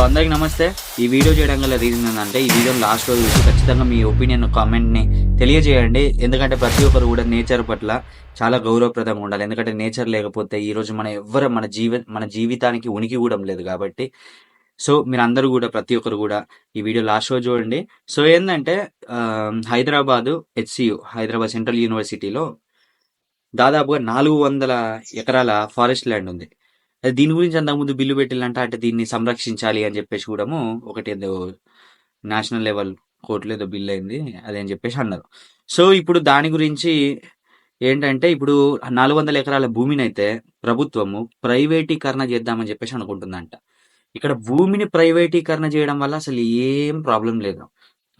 So అందరికి నమస్తే. ఈ వీడియో చేయడం గల రీజన్ ఏంటంటే ఈ వీడియో లాస్ట్ రోజు చూసి ఖచ్చితంగా మీ ఒపీనియన్ కామెంట్ని తెలియజేయండి. ఎందుకంటే ప్రతి ఒక్కరు కూడా నేచర్ పట్ల చాలా గౌరవప్రదంగా ఉండాలి. ఎందుకంటే నేచర్ లేకపోతే ఈరోజు మన ఎవ్వరు మన జీవ మన జీవితానికి ఉనికి కూడా లేదు కాబట్టి. సో మీరు అందరూ కూడా ప్రతి ఒక్కరు కూడా ఈ వీడియో లాస్ట్ రోజు చూడండి. సో ఏంటంటే హైదరాబాదు హెచ్సియు హైదరాబాద్ సెంట్రల్ యూనివర్సిటీలో దాదాపుగా నాలుగు వందల ఎకరాల ఫారెస్ట్ ల్యాండ్ ఉంది. దీని గురించి అంతకుముందు బిల్లు పెట్టిల్లంట అంటే దీన్ని సంరక్షించాలి అని చెప్పేసి కూడాము ఒకటి ఏదో నేషనల్ లెవెల్ కోర్టులో ఏదో బిల్ అయింది అదే అని చెప్పేసి అన్నారు. సో ఇప్పుడు దాని గురించి ఏంటంటే ఇప్పుడు నాలుగు వందల ఎకరాల భూమిని అయితే ప్రభుత్వము ప్రైవేటీకరణ చేద్దామని చెప్పేసి అనుకుంటుందంట. ఇక్కడ భూమిని ప్రైవేటీకరణ చేయడం వల్ల అసలు ఏం ప్రాబ్లం లేదు.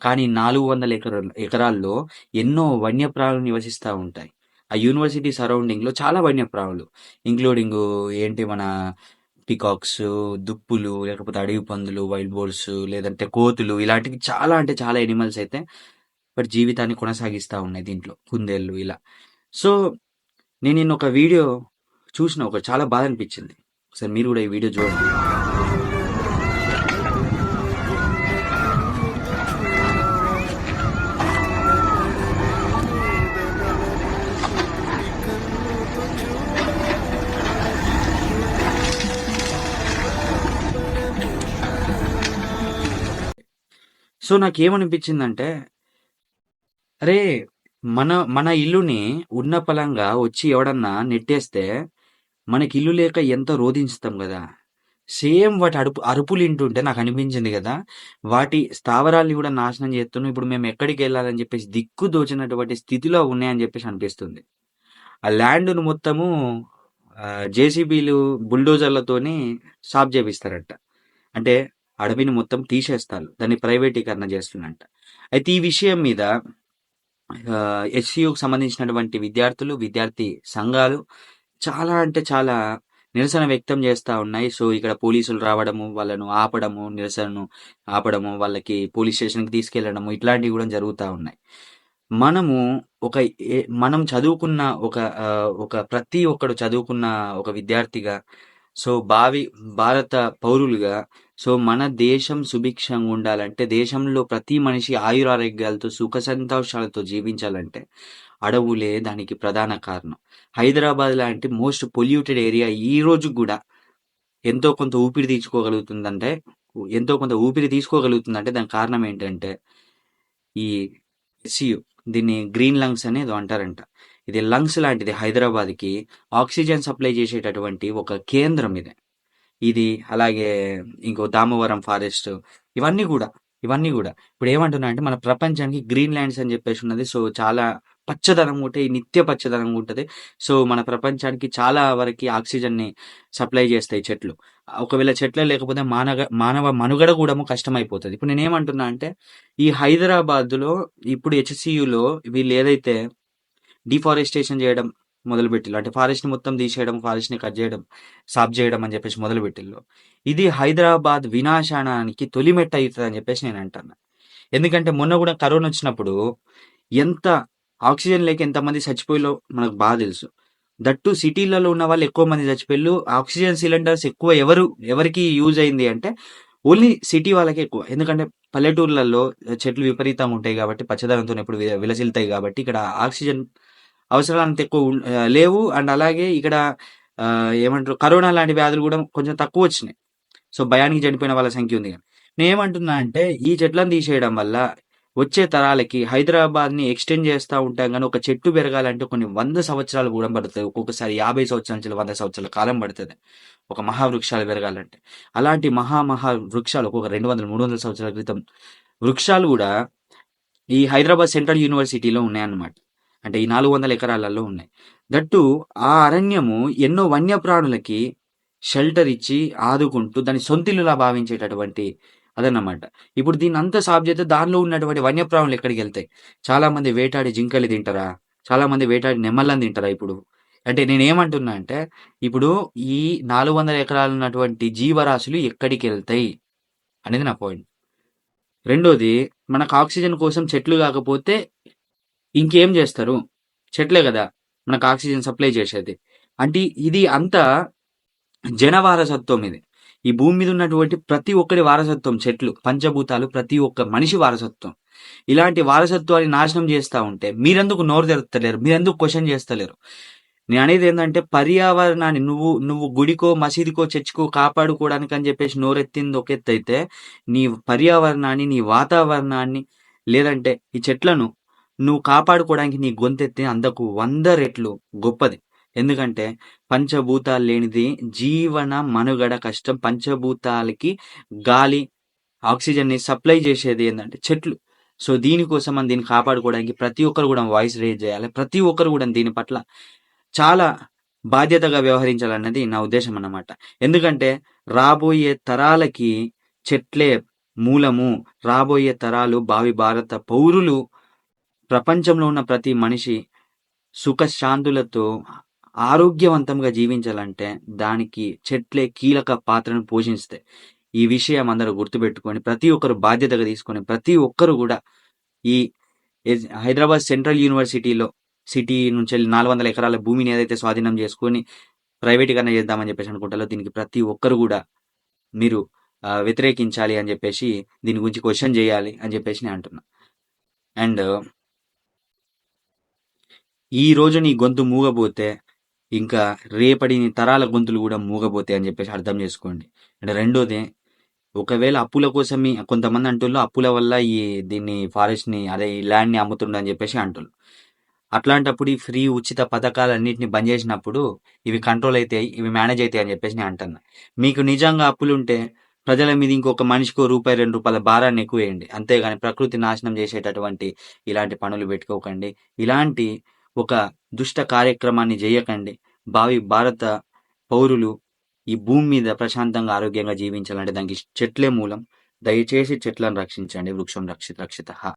కానీ నాలుగు వందల ఎకరాల ఎకరాల్లో ఎన్నో వన్యప్రాణులు నివసిస్తూ ఉంటాయి. ఆ యూనివర్సిటీ సరౌండింగ్లో చాలా వన్యప్రాణులు ఇంక్లూడింగ్ ఏంటి మన పికాక్స్ దుప్పులు లేకపోతే అడవి పందులు వైల్డ్ బోర్డ్స్ లేదంటే కోతులు ఇలాంటివి చాలా అంటే చాలా ఎనిమల్స్ అయితే వాటి జీవితాన్ని కొనసాగిస్తూ ఉన్నాయి దీంట్లో కుందేళ్ళు ఇలా. సో నేను నిన్న ఒక వీడియో చూసిన ఒక చాలా బాధ అనిపించింది. ఒకసారి మీరు కూడా ఈ వీడియో చూడండి. సో నాకేమనిపించిందంటే అరే మన మన ఇల్లుని ఉన్న పలంగా వచ్చి ఎవడన్నా నెట్టేస్తే మనకి ఇల్లు లేక ఎంత రోధించుతాం కదా. సేమ్ వాటి అడుపు అరుపులు వింటుంటే నాకు అనిపించింది కదా. వాటి స్థావరాల్ని కూడా నాశనం చేస్తున్నాం. ఇప్పుడు మేము ఎక్కడికి వెళ్ళాలని చెప్పేసి దిక్కు దోచినటువంటి స్థితిలో ఉన్నాయని చెప్పేసి అనిపిస్తుంది. ఆ ల్యాండ్ను మొత్తము జేసీబీలు బుల్డోజర్లతోని సాఫ్ చేపిస్తారంట. అంటే అడవిని మొత్తం తీసేస్తారు. దాన్ని ప్రైవేటీకరణ చేస్తున్నట్ట అయితే ఈ విషయం మీద ఎస్సీయూకి సంబంధించినటువంటి విద్యార్థులు విద్యార్థి సంఘాలు చాలా అంటే చాలా నిరసన వ్యక్తం చేస్తూ ఉన్నాయి. సో ఇక్కడ పోలీసులు రావడము వాళ్ళను ఆపడము నిరసనను ఆపడము వాళ్ళకి పోలీస్ స్టేషన్కి తీసుకెళ్ళడము ఇట్లాంటివి కూడా జరుగుతూ ఉన్నాయి. మనము ఒక మనం చదువుకున్న ఒక ఒక ప్రతి ఒక్కడు చదువుకున్న ఒక విద్యార్థిగా సో భావి భారత పౌరులుగా సో మన దేశం సుభిక్షంగా ఉండాలంటే దేశంలో ప్రతి మనిషి ఆయురారోగ్యాలతో సుఖ సంతోషాలతో జీవించాలంటే అడవులే దానికి ప్రధాన కారణం. హైదరాబాద్ లాంటి మోస్ట్ పొల్యూటెడ్ ఏరియా ఈ రోజు కూడా ఎంతో కొంత ఊపిరి తీసుకోగలుగుతుందంటే ఎంతో కొంత ఊపిరి తీసుకోగలుగుతుందంటే దానికి కారణం ఏంటంటే ఈ సియు దీన్ని గ్రీన్ లంగ్స్ అనేది అంటారంట. ఇది లంగ్స్ లాంటిది హైదరాబాద్కి. ఆక్సిజన్ సప్లై చేసేటటువంటి ఒక కేంద్రం ఇది. ఇది అలాగే ఇంకో దామవరం ఫారెస్ట్ ఇవన్నీ కూడా ఇవన్నీ కూడా. ఇప్పుడు ఏమంటున్నా అంటే మన ప్రపంచానికి గ్రీన్ ల్యాండ్స్ అని చెప్పేసి ఉన్నది. సో చాలా పచ్చదనం ఉంటే నిత్య పచ్చదనం ఉంటుంది. సో మన ప్రపంచానికి చాలా వరకు ఆక్సిజన్ని సప్లై చేస్తాయి చెట్లు. ఒకవేళ చెట్లే లేకపోతే మానవ మానవ మనుగడ కూడా కష్టమైపోతుంది. ఇప్పుడు నేను ఏమంటున్నా అంటే ఈ హైదరాబాద్లో ఇప్పుడు హెచ్సియులో వీళ్ళు ఏదైతే డిఫారెస్టేషన్ చేయడం మొదలుపెట్టిల్లు. అంటే ఫారెస్ట్ని మొత్తం తీసేయడం ఫారెస్ట్ని కట్ చేయడం సాప్ చేయడం అని చెప్పేసి మొదలుపెట్టిల్లు. ఇది హైదరాబాద్ వినాశనానికి తొలిమెట్ట అవుతుంది అని చెప్పేసి నేను అంటాను ఎందుకంటే మొన్న కూడా కరోనా వచ్చినప్పుడు ఎంత ఆక్సిజన్ లేక ఎంతమంది చచ్చిపోయిలో మనకు బాగా తెలుసు. దట్టు సిటీలలో ఉన్న వాళ్ళు ఎక్కువ మంది చచ్చిపోయిళ్ళు ఆక్సిజన్ సిలిండర్స్ ఎక్కువ ఎవరు ఎవరికి యూజ్ అయింది అంటే ఓన్లీ సిటీ వాళ్ళకే ఎక్కువ. ఎందుకంటే పల్లెటూర్లలో చెట్లు విపరీతంగా ఉంటాయి కాబట్టి పచ్చదనంతో ఎప్పుడు విలసిల్తాయి కాబట్టి ఇక్కడ ఆక్సిజన్ అవసరాలు అంత ఎక్కువ లేవు. అండ్ అలాగే ఇక్కడ ఏమంటారు కరోనా లాంటి వ్యాధులు కూడా కొంచెం తక్కువ వచ్చినాయి. సో భయానికి చనిపోయిన వాళ్ళ సంఖ్య ఉంది కానీ నేనేమంటున్నా అంటే ఈ చెట్లను తీసేయడం వల్ల వచ్చే తరాలకి హైదరాబాద్ని ఎక్స్టెండ్ చేస్తూ ఉంటాం కానీ ఒక చెట్టు పెరగాలంటే కొన్ని వంద సంవత్సరాలు కూడా పడుతుంది. ఒక్కొక్కసారి యాభై సంవత్సరాల నుంచి వంద సంవత్సరాల కాలం పడుతుంది. ఒక మహావృక్షాలు పెరగాలంటే. అలాంటి మహా మహా వృక్షాలు ఒక్కొక్క రెండు వందల మూడు వందల సంవత్సరాల క్రితం వృక్షాలు కూడా ఈ హైదరాబాద్ సెంట్రల్ యూనివర్సిటీలో ఉన్నాయన్నమాట. అంటే ఈ నాలుగు వందల ఎకరాలలో ఉన్నాయి. దట్టు ఆ అరణ్యము ఎన్నో వన్యప్రాణులకి షెల్టర్ ఇచ్చి ఆదుకుంటూ దాని సొంతిల్లులా భావించేటటువంటి అదన్నమాట. ఇప్పుడు దీని అంత సాఫ్ చేస్తే దానిలో ఉన్నటువంటి వన్యప్రాణులు ఎక్కడికి వెళ్తాయి? చాలా మంది వేటాడి జింకలు తింటారా? చాలా మంది వేటాడి నెమ్మలను తింటారా ఇప్పుడు? అంటే నేను ఏమంటున్నా అంటే ఇప్పుడు ఈ నాలుగు వందల ఎకరాలు ఉన్నటువంటి జీవరాశులు ఎక్కడికి వెళ్తాయి? అనేది నా పాయింట్ రెండోది మనకు ఆక్సిజన్ కోసం చెట్లు కాకపోతే ఇంకేం చేస్తారు? చెట్లే కదా మనకు ఆక్సిజన్ సప్లై చేసేది. అంటే ఇది అంతా జన వారసత్వం ఇది. ఈ భూమి మీద ఉన్నటువంటి ప్రతి ఒక్కరి వారసత్వం చెట్లు పంచభూతాలు ప్రతి ఒక్క మనిషి వారసత్వం. ఇలాంటి వారసత్వాన్ని నాశనం చేస్తా ఉంటే మీరెందుకు నోరు తెరుతలేరు మీరెందుకు క్వశ్చన్ చేస్తలేరు? నేను అనేది ఏంటంటే పర్యావరణాన్ని నువ్వు నువ్వు గుడికో మసీదుకో చర్చికో కాపాడుకోవడానికి అని చెప్పేసి నోరెత్తింది ఒక ఎత్తు అయితే నీ పర్యావరణాన్ని నీ వాతావరణాన్ని లేదంటే ఈ చెట్లను నువ్వు కాపాడుకోవడానికి నీ గొంతెత్తి అందకు వంద రెట్లు గొప్పది. ఎందుకంటే పంచభూతాలు లేనిది జీవన మనుగడ కష్టం. పంచభూతాలకి గాలి ఆక్సిజన్ని సప్లై చేసేది ఏంటంటే చెట్లు. సో దీనికోసం మనం దీన్ని కాపాడుకోవడానికి ప్రతి ఒక్కరు కూడా వాయిస్ రేజ్ చేయాలి. ప్రతి ఒక్కరు కూడా దీని పట్ల చాలా బాధ్యతగా వ్యవహరించాలన్నది నా ఉద్దేశం అన్నమాట. ఎందుకంటే రాబోయే తరాలకి చెట్లే మూలము. రాబోయే తరాలు భావి భారత పౌరులు ప్రపంచంలో ఉన్న ప్రతి మనిషి సుఖశాంతులతో ఆరోగ్యవంతంగా జీవించాలంటే దానికి చెట్లే కీలక పాత్రను పోషిస్తాయి. ఈ విషయం అందరూ గుర్తుపెట్టుకొని ప్రతి ఒక్కరు బాధ్యతగా తీసుకొని ప్రతి ఒక్కరు కూడా ఈ హైదరాబాద్ సెంట్రల్ యూనివర్సిటీలో సిటీ నుంచి వెళ్ళి నాలుగు వందల ఎకరాల భూమిని ఏదైతే స్వాధీనం చేసుకొని ప్రైవేటీకరణ చేద్దామని చెప్పేసి అనుకుంటారో దీనికి ప్రతి ఒక్కరు కూడా మీరు వ్యతిరేకించాలి అని చెప్పేసి దీని గురించి క్వశ్చన్ చేయాలి అని చెప్పేసి నేను అంటున్నా. అండ్ ఈ రోజు నీ గొంతు మూగబోతే ఇంకా రేపటి నీ తరాల గొంతులు కూడా మూగబోతాయి అని చెప్పేసి అర్థం చేసుకోండి. అండ్ రెండోది ఒకవేళ అప్పుల కోసం కొంతమంది అంటున్నారు అప్పుల వల్ల ఈ దీన్ని ఫారెస్ట్ని అదే ఈ ల్యాండ్ని అమ్ముతుండని చెప్పేసి అంటున్నారు అట్లాంటప్పుడు ఈ ఫ్రీ ఉచిత పథకాలన్నింటిని బంద్ చేసినప్పుడు ఇవి కంట్రోల్ అవుతాయి ఇవి మేనేజ్ అవుతాయి అని చెప్పేసి నేను అంటున్నా. మీకు నిజంగా అప్పులు ఉంటే ప్రజల మీద ఇంకొక మనిషికో రూపాయి రెండు రూపాయల భారాన్ని ఎక్కువ వేయండి. అంతేగాని ప్రకృతి నాశనం చేసేటటువంటి ఇలాంటి పనులు పెట్టుకోకండి. ఇలాంటి ఒక దుష్ట కార్యక్రమాన్ని చేయకండి భావి భారత పౌరులు ఈ భూమి మీద ప్రశాంతంగా ఆరోగ్యంగా జీవించాలంటే దానికి చెట్లే మూలం. దయచేసి చెట్లను రక్షించండి వృక్షం రక్షిత రక్షిత.